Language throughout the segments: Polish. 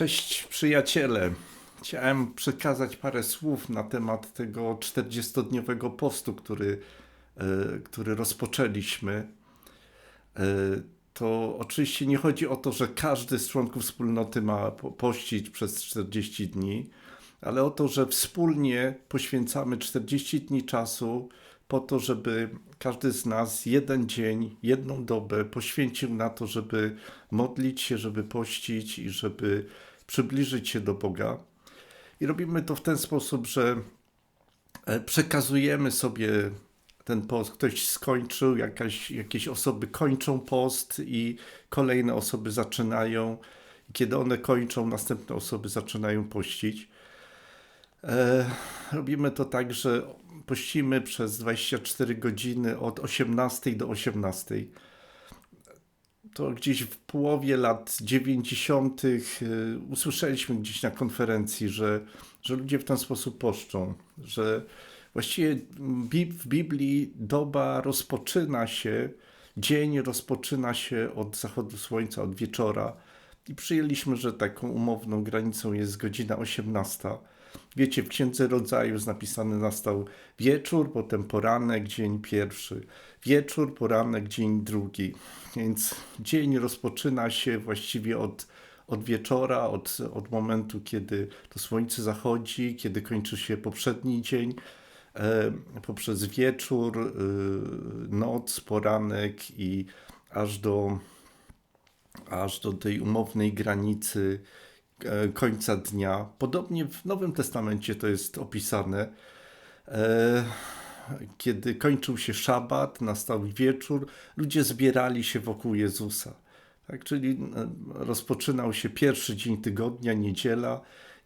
Cześć przyjaciele. Chciałem przekazać parę słów na temat tego 40-dniowego postu, który, e, który rozpoczęliśmy. E, to oczywiście nie chodzi o to, że każdy z członków wspólnoty ma pościć przez 40 dni, ale o to, że wspólnie poświęcamy 40 dni czasu po to, żeby każdy z nas jeden dzień, jedną dobę poświęcił na to, żeby modlić się, żeby pościć i żeby przybliżyć się do Boga. I robimy to w ten sposób, że e, przekazujemy sobie ten post. Ktoś skończył, jakaś, jakieś osoby kończą post i kolejne osoby zaczynają. I kiedy one kończą, następne osoby zaczynają pościć. E, robimy to tak, że pościmy przez 24 godziny od 18 do 18. To gdzieś w połowie lat 90. Y, usłyszeliśmy gdzieś na konferencji, że, że ludzie w ten sposób poszczą, że właściwie w Biblii doba rozpoczyna się, dzień rozpoczyna się od zachodu słońca, od wieczora. I przyjęliśmy, że taką umowną granicą jest godzina 18. Wiecie, w Księdze Rodzaju jest napisane nastał wieczór, potem poranek, dzień pierwszy. Wieczór, poranek, dzień drugi. Więc dzień rozpoczyna się właściwie od, od wieczora, od, od momentu, kiedy to słońce zachodzi, kiedy kończy się poprzedni dzień, e, poprzez wieczór, e, noc, poranek i aż do, aż do tej umownej granicy końca dnia. Podobnie w Nowym Testamencie to jest opisane. E, kiedy kończył się szabat, nastał wieczór, ludzie zbierali się wokół Jezusa. Tak, czyli e, rozpoczynał się pierwszy dzień tygodnia, niedziela,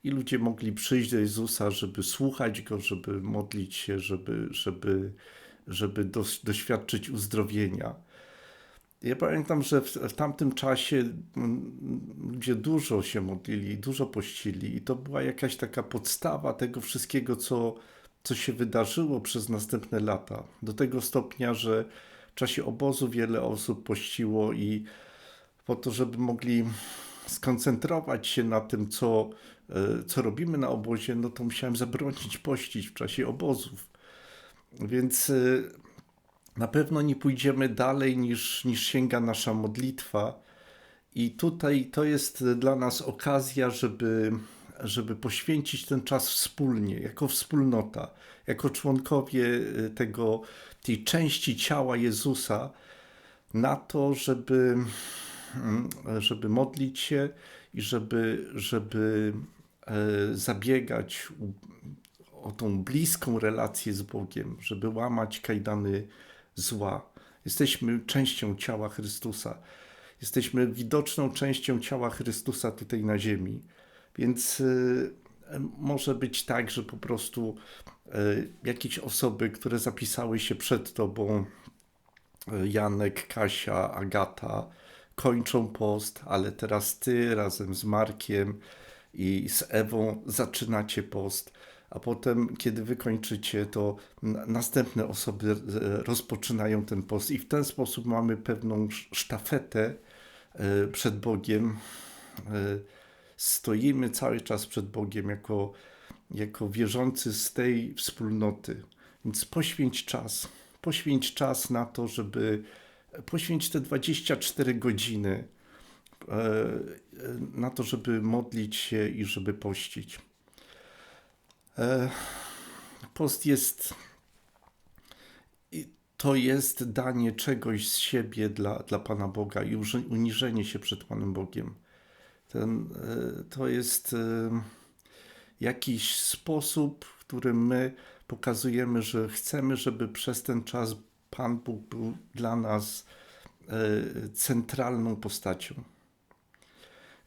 i ludzie mogli przyjść do Jezusa, żeby słuchać Go, żeby modlić się, żeby, żeby, żeby doświadczyć uzdrowienia. Ja pamiętam, że w, w, tamtym czasie ludzie dużo się modlili, dużo pościli, i to była jakaś taka podstawa tego wszystkiego, co, co się wydarzyło przez następne lata. Do tego stopnia, że w czasie obozu wiele osób pościło i po to, żeby mogli skoncentrować się na tym, co, e, co robimy na obozie, no to musiałem zabronić pościć w czasie obozów. Więc e, na pewno nie pójdziemy dalej niż, niż sięga nasza modlitwa. I tutaj to jest dla nas okazja, żeby, żeby poświęcić ten czas wspólnie, jako wspólnota, jako członkowie tego, tej części ciała Jezusa, na to, żeby, żeby modlić się i żeby, żeby e, zabiegać o tą bliską relację z Bogiem, żeby łamać kajdany zła. Jesteśmy częścią ciała Chrystusa. Jesteśmy widoczną częścią ciała Chrystusa tutaj na ziemi. Więc y, może być tak, że po prostu y, jakieś osoby, które zapisały się przed Tobą, y, Janek, Kasia, Agata, kończą post, ale teraz Ty razem z Markiem i z Ewą zaczynacie post a potem, kiedy wykończycie, to następne osoby rozpoczynają ten post i w ten sposób mamy pewną sztafetę e, przed Bogiem. E, stoimy cały czas przed Bogiem jako, jako wierzący z tej wspólnoty. Więc poświęć czas, poświęć czas na to, żeby poświęć te 24 godziny e, na to, żeby modlić się i żeby pościć. E, post jest. To jest danie czegoś z siebie dla, dla Pana Boga i uniżenie się przed Panem Bogiem. Ten, e, to jest e, jakiś sposób, w którym my pokazujemy, że chcemy, żeby przez ten czas Pan Bóg był dla nas centralną postacią.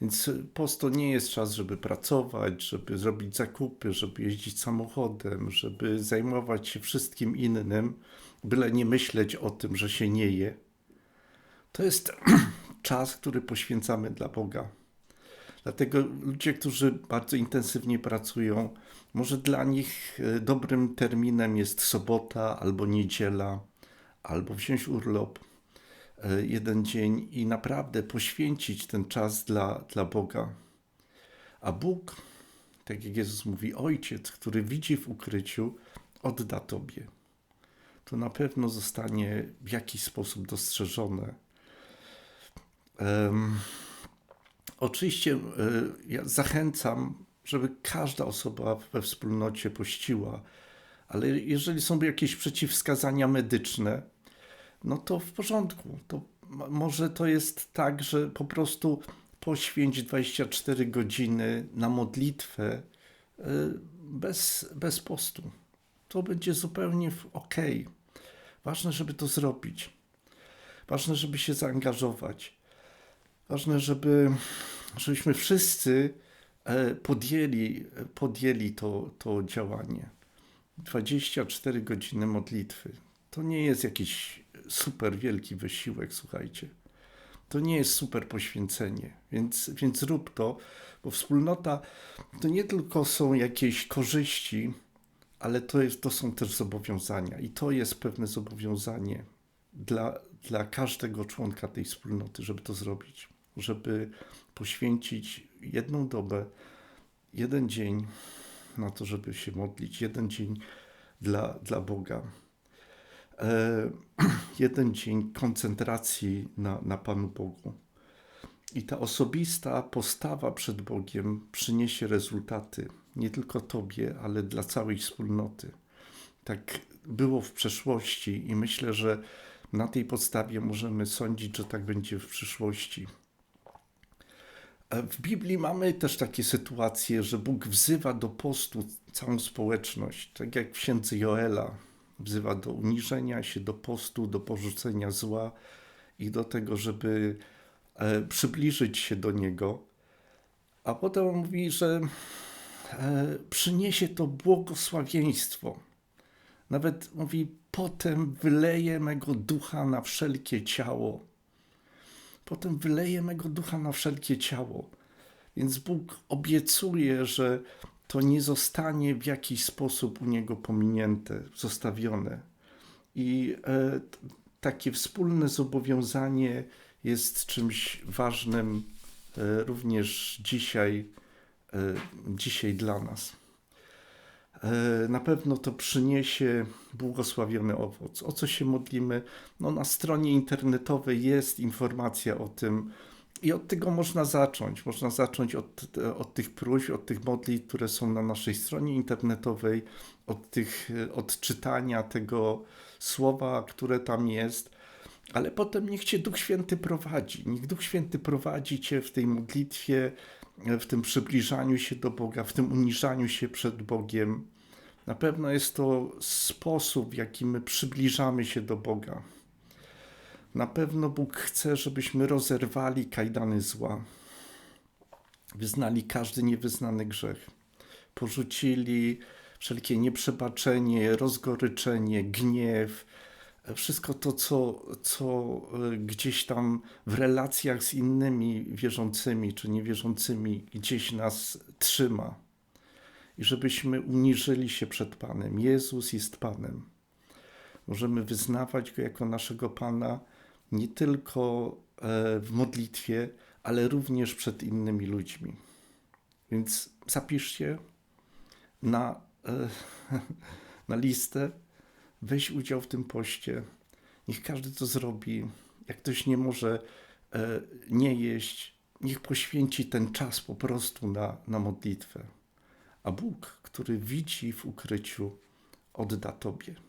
Więc post to nie jest czas, żeby pracować, żeby zrobić zakupy, żeby jeździć samochodem, żeby zajmować się wszystkim innym, byle nie myśleć o tym, że się nie je. To jest czas, który poświęcamy dla Boga. Dlatego ludzie, którzy bardzo intensywnie pracują, może dla nich e, dobrym terminem jest sobota albo niedziela, albo wziąć urlop jeden dzień i naprawdę poświęcić ten czas dla, dla Boga. A Bóg, tak jak Jezus mówi, Ojciec, który widzi w ukryciu, odda Tobie. To na pewno zostanie w jakiś sposób dostrzeżone. Um, oczywiście y, ja zachęcam, żeby każda osoba we wspólnocie pościła, ale jeżeli są jakieś przeciwwskazania medyczne, no to w porządku. To może to jest tak, że po prostu poświęć 24 godziny na modlitwę y, bez, bez postu. To będzie zupełnie ok. Ważne, żeby to zrobić. Ważne, żeby się zaangażować. Ważne, żeby, żebyśmy wszyscy e, podjęli, podjęli to, to działanie. 24 godziny modlitwy. To nie jest jakiś super wielki wysiłek, słuchajcie. To nie jest super poświęcenie, więc, więc rób to, bo wspólnota to nie tylko są jakieś korzyści, ale to, jest, to są też zobowiązania i to jest pewne zobowiązanie dla, dla każdego członka tej wspólnoty, żeby to zrobić, żeby poświęcić jedną dobę, jeden dzień na to, żeby się modlić, jeden dzień dla, dla Boga. E, jeden dzień koncentracji na, na Panu Bogu. I ta osobista postawa przed Bogiem przyniesie rezultaty nie tylko Tobie, ale dla całej wspólnoty. Tak było w przeszłości i myślę, że na tej podstawie możemy sądzić, że tak będzie w przyszłości. E, w Biblii mamy też takie sytuacje, że Bóg wzywa do postu całą społeczność, tak jak w księdze Joela. Wzywa do uniżenia się, do postu, do porzucenia zła i do tego, żeby e, przybliżyć się do Niego. A potem mówi, że e, przyniesie to błogosławieństwo. Nawet mówi, potem wyleje mego ducha na wszelkie ciało. Potem wyleje mego ducha na wszelkie ciało. Więc Bóg obiecuje, że to nie zostanie w jakiś sposób u niego pominięte, zostawione. I e, takie wspólne zobowiązanie jest czymś ważnym e, również dzisiaj, e, dzisiaj dla nas. E, na pewno to przyniesie błogosławiony owoc. O co się modlimy? No, na stronie internetowej jest informacja o tym, i od tego można zacząć. Można zacząć od, od tych próśb, od tych modlitw, które są na naszej stronie internetowej, od, tych, od czytania tego słowa, które tam jest. Ale potem niech Cię Duch Święty prowadzi. Niech Duch Święty prowadzi Cię w tej modlitwie, w tym przybliżaniu się do Boga, w tym uniżaniu się przed Bogiem. Na pewno jest to sposób, w jaki my przybliżamy się do Boga. Na pewno Bóg chce, żebyśmy rozerwali kajdany zła, wyznali każdy niewyznany grzech, porzucili wszelkie nieprzebaczenie, rozgoryczenie, gniew, wszystko to, co, co e, gdzieś tam w relacjach z innymi wierzącymi czy niewierzącymi gdzieś nas trzyma. I żebyśmy uniżyli się przed Panem. Jezus jest Panem. Możemy wyznawać Go jako naszego Pana nie tylko e, w modlitwie, ale również przed innymi ludźmi. Więc zapiszcie na, e, na listę, weź udział w tym poście. Niech każdy to zrobi. Jak ktoś nie może e, nie jeść, niech poświęci ten czas po prostu na, na modlitwę. A Bóg, który widzi w ukryciu, odda Tobie.